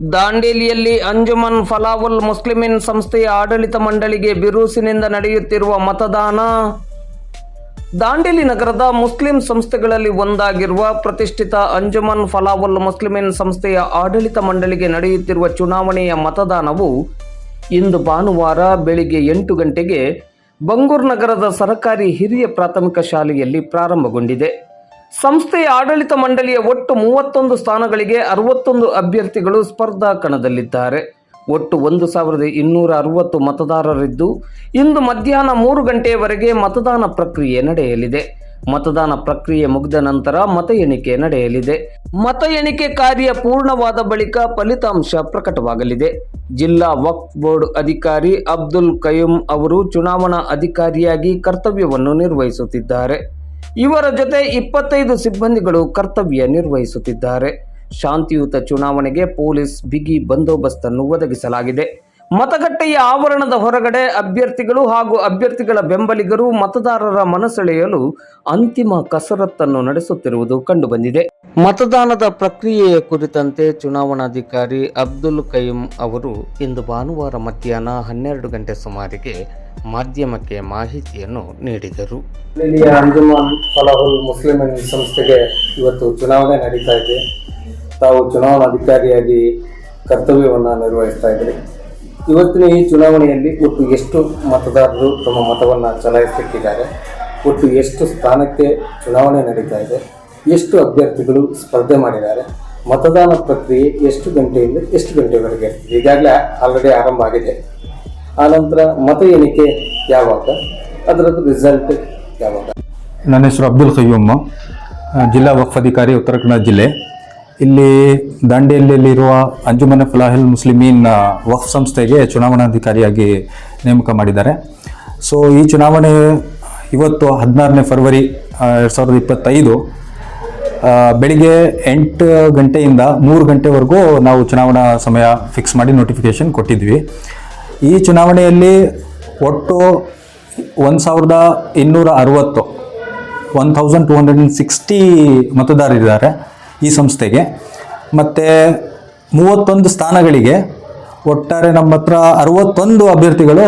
ದಾಂಡೇಲಿಯಲ್ಲಿ ಅಂಜುಮನ್ ಫಲಾವುಲ್ ಮುಸ್ಲಿಮಿನ್ ಸಂಸ್ಥೆಯ ಆಡಳಿತ ಮಂಡಳಿಗೆ ಬಿರುಸಿನಿಂದ ನಡೆಯುತ್ತಿರುವ ಮತದಾನ. ದಾಂಡೇಲಿ ನಗರದ ಮುಸ್ಲಿಂ ಸಂಸ್ಥೆಗಳಲ್ಲಿ ಒಂದಾಗಿರುವ ಪ್ರತಿಷ್ಠಿತ ಅಂಜುಮನ್ ಫಲಾವುಲ್ ಮುಸ್ಲಿಮಿನ್ ಸಂಸ್ಥೆಯ ಆಡಳಿತ ಮಂಡಳಿಗೆ ನಡೆಯುತ್ತಿರುವ ಚುನಾವಣೆಯ ಮತದಾನವು ಇಂದು ಭಾನುವಾರ ಬೆಳಿಗ್ಗೆ ಎಂಟು ಗಂಟೆಗೆ ಬಂಗೂರು ನಗರದ ಸರಕಾರಿ ಹಿರಿಯ ಪ್ರಾಥಮಿಕ ಶಾಲೆಯಲ್ಲಿ ಪ್ರಾರಂಭಗೊಂಡಿದೆ. ಸಂಸ್ಥೆಯ ಆಡಳಿತ ಮಂಡಳಿಯ ಒಟ್ಟು ಮೂವತ್ತೊಂದು ಸ್ಥಾನಗಳಿಗೆ ಅರವತ್ತೊಂದು ಅಭ್ಯರ್ಥಿಗಳು ಸ್ಪರ್ಧಾ ಕಣದಲ್ಲಿದ್ದಾರೆ. ಒಟ್ಟು ಒಂದು ಸಾವಿರದ ಇನ್ನೂರ ಅರವತ್ತು ಮತದಾರರಿದ್ದು, ಇಂದು ಮಧ್ಯಾಹ್ನ ಮೂರು ಗಂಟೆಯವರೆಗೆ ಮತದಾನ ಪ್ರಕ್ರಿಯೆ ನಡೆಯಲಿದೆ. ಮತದಾನ ಪ್ರಕ್ರಿಯೆ ಮುಗಿದ ನಂತರ ಮತ ಎಣಿಕೆ ನಡೆಯಲಿದೆ. ಮತ ಎಣಿಕೆ ಕಾರ್ಯ ಪೂರ್ಣವಾದ ಬಳಿಕ ಫಲಿತಾಂಶ ಪ್ರಕಟವಾಗಲಿದೆ. ಜಿಲ್ಲಾ ವಕ್ಫ್ ಬೋರ್ಡ್ ಅಧಿಕಾರಿ ಅಬ್ದುಲ್ ಕಯೂಂ ಅವರು ಚುನಾವಣಾ ಅಧಿಕಾರಿಯಾಗಿ ಕರ್ತವ್ಯವನ್ನು ನಿರ್ವಹಿಸುತ್ತಿದ್ದಾರೆ. ಇವರ ಜೊತೆ ಇಪ್ಪತ್ತೈದು ಸಿಬ್ಬಂದಿಗಳು ಕರ್ತವ್ಯ ನಿರ್ವಹಿಸುತ್ತಿದ್ದಾರೆ. ಶಾಂತಿಯುತ ಚುನಾವಣೆಗೆ ಪೊಲೀಸ್ ಬಿಗಿ ಬಂದೋಬಸ್ತನ್ನು ಒದಗಿಸಲಾಗಿದೆ. ಮತಗಟ್ಟೆಯ ಆವರಣದ ಹೊರಗಡೆ ಅಭ್ಯರ್ಥಿಗಳು ಹಾಗೂ ಅಭ್ಯರ್ಥಿಗಳ ಬೆಂಬಲಿಗರು ಮತದಾರರ ಮನಸೆಳೆಯಲು ಅಂತಿಮ ಕಸರತ್ತನ್ನು ನಡೆಸುತ್ತಿರುವುದು ಕಂಡುಬಂದಿದೆ. ಮತದಾನದ ಪ್ರಕ್ರಿಯೆಯ ಕುರಿತಂತೆ ಚುನಾವಣಾಧಿಕಾರಿ ಅಬ್ದುಲ್ ಕಯೀಂ ಅವರು ಇಂದು ಭಾನುವಾರ ಮಧ್ಯಾಹ್ನ ಹನ್ನೆರಡು ಗಂಟೆ ಸುಮಾರಿಗೆ ಮಾಧ್ಯಮಕ್ಕೆ ಮಾಹಿತಿಯನ್ನು ನೀಡಿದರು. ಅಂಜುಮಾನ್ ಫಲಾಹುಲ್ ಮುಸ್ಲಿಂ ಸಂಸ್ಥೆಗೆ ಇವತ್ತು ಚುನಾವಣೆ ನಡೀತಾ ಇದೆ. ತಾವು ಚುನಾವಣಾಧಿಕಾರಿಯಾಗಿ ಕರ್ತವ್ಯವನ್ನು ನಿರ್ವಹಿಸ್ತಾ ಇದ್ದೀರಿ. ಇವತ್ತಿನ ಈ ಚುನಾವಣೆಯಲ್ಲಿ ಒಟ್ಟು ಎಷ್ಟು ಮತದಾರರು ತಮ್ಮ ಮತವನ್ನು ಚಲಾಯಿಸಿಟ್ಟಿದ್ದಾರೆ ಒಟ್ಟು ಎಷ್ಟು ಸ್ಥಾನಕ್ಕೆ ಚುನಾವಣೆ ನಡೀತಾ ಇದೆ? ಎಷ್ಟು ಅಭ್ಯರ್ಥಿಗಳು ಸ್ಪರ್ಧೆ ಮಾಡಿದ್ದಾರೆ? ಮತದಾನ ಪ್ರಕ್ರಿಯೆ ಎಷ್ಟು ಗಂಟೆಯಿಂದ ಎಷ್ಟು ಗಂಟೆವರೆಗೆ? ಈಗಾಗಲೇ ಆಲ್ರೆಡಿ ಆರಂಭ ಆಗಿದೆ. ಆನಂತರ ಮತ ಎಣಿಕೆ ಯಾವಾಗ? ಅದರದ್ದು ರಿಸಲ್ಟ್ ಯಾವಾಗ? ನನ್ನ ಹೆಸರು ಅಬ್ದುಲ್ ಕಯ್ಯಮ್ಮ ಜಿಲ್ಲಾ ವಕ್ಫ್ ಅಧಿಕಾರಿ, ಉತ್ತರ ಕನ್ನಡ ಜಿಲ್ಲೆ. ಇಲ್ಲಿ ದಾಂಡೇಲಿಯಲ್ಲಿರುವ ಅಂಜುಮನೆ ಫಲಾಹಿಲ್ ಮುಸ್ಲಿಮೀನ್ ವಕ್ಫ್ ಸಂಸ್ಥೆಗೆ ಚುನಾವಣಾಧಿಕಾರಿಯಾಗಿ ನೇಮಕ ಮಾಡಿದ್ದಾರೆ. ಸೊ ಈ ಚುನಾವಣೆ ಇವತ್ತು ಹದಿನಾರನೇ ಫೆಬ್ರವರಿ ಎರಡು ಸಾವಿರದ ಇಪ್ಪತ್ತೈದು ಬೆಳಿಗ್ಗೆ ಎಂಟು ಗಂಟೆಯಿಂದ ಮೂರು ಗಂಟೆವರೆಗೂ ನಾವು ಚುನಾವಣಾ ಸಮಯ ಫಿಕ್ಸ್ ಮಾಡಿ ನೋಟಿಫಿಕೇಷನ್ ಕೊಟ್ಟಿದ್ವಿ. ಈ ಚುನಾವಣೆಯಲ್ಲಿ ಒಟ್ಟು ಒಂದು ಸಾವಿರದ ಇನ್ನೂರ ಅರವತ್ತು one thousand two hundred and sixty ಮತದಾರರಿದ್ದಾರೆ ಈ ಸಂಸ್ಥೆಗೆ. ಮತ್ತು ಮೂವತ್ತೊಂದು ಸ್ಥಾನಗಳಿಗೆ ಒಟ್ಟಾರೆ ನಮ್ಮ ಹತ್ರ ಅರವತ್ತೊಂದು ಅಭ್ಯರ್ಥಿಗಳು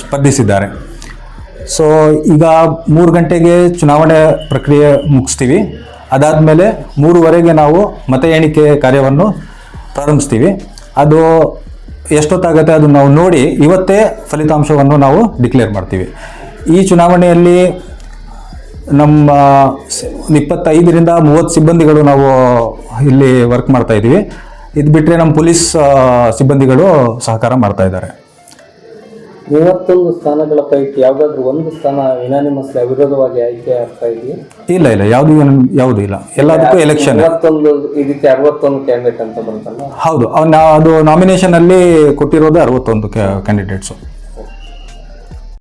ಸ್ಪರ್ಧಿಸಿದ್ದಾರೆ. ಸೊ ಈಗ ಮೂರು ಗಂಟೆಗೆ ಚುನಾವಣೆ ಪ್ರಕ್ರಿಯೆ ಮುಗಿಸ್ತೀವಿ. ಅದಾದಮೇಲೆ ಮೂರುವರೆಗೆ ನಾವು ಮತ ಎಣಿಕೆ ಕಾರ್ಯವನ್ನು ಪ್ರಾರಂಭಿಸ್ತೀವಿ. ಅದು ಎಷ್ಟೊತ್ತಾಗುತ್ತೆ ಅದು ನಾವು ನೋಡಿ ಇವತ್ತೇ ಫಲಿತಾಂಶವನ್ನು ನಾವು ಡಿಕ್ಲೇರ್ ಮಾಡ್ತೀವಿ. ಈ ಚುನಾವಣೆಯಲ್ಲಿ ನಮ್ಮ ಇಪ್ಪತ್ತೈದರಿಂದ ಮೂವತ್ತು ಸಿಬ್ಬಂದಿಗಳು ನಾವು ಇಲ್ಲಿ ವರ್ಕ್ ಮಾಡ್ತಾ ಇದ್ದೀವಿ ಇದು ಬಿಟ್ಟರೆ ನಮ್ಮ ಪೊಲೀಸ್ ಸಿಬ್ಬಂದಿಗಳು ಸಹಕಾರ ಮಾಡ್ತಾ ಇದ್ದಾರೆ. ಮೂವತ್ತೊಂದು ಸ್ಥಾನಗಳ ಪೈಕಿ ಯಾವುದಾದ್ರೂ ಒಂದು ಸ್ಥಾನ ಯುನಾನಿಮಸ್ ಅವಿರೋಧವಾಗಿ ಆಯ್ಕೆ ಆಗ್ತಾ ಇದೆಯಾ? ಇಲ್ಲ ಇಲ್ಲ ಯಾವುದು ಯಾವುದು ಇಲ್ಲ. ಎಲ್ಲದಕ್ಕೂ ಎಲೆಕ್ಷನ್ ಮೂವತ್ತೊಂದು ಇದಕ್ಕೆ ಅರವತ್ತೊಂದು ಕ್ಯಾಂಡಿಡೇಟ್ ಅಂತ ಬಂತಲ್ಲ ಹೌದು ಅದು ನಾಮಿನೇಷನ್ ಅಲ್ಲಿ ಕೊಟ್ಟಿರೋದು ಅರವತ್ತೊಂದು ಕ್ಯಾಂಡಿಡೇಟ್ಸು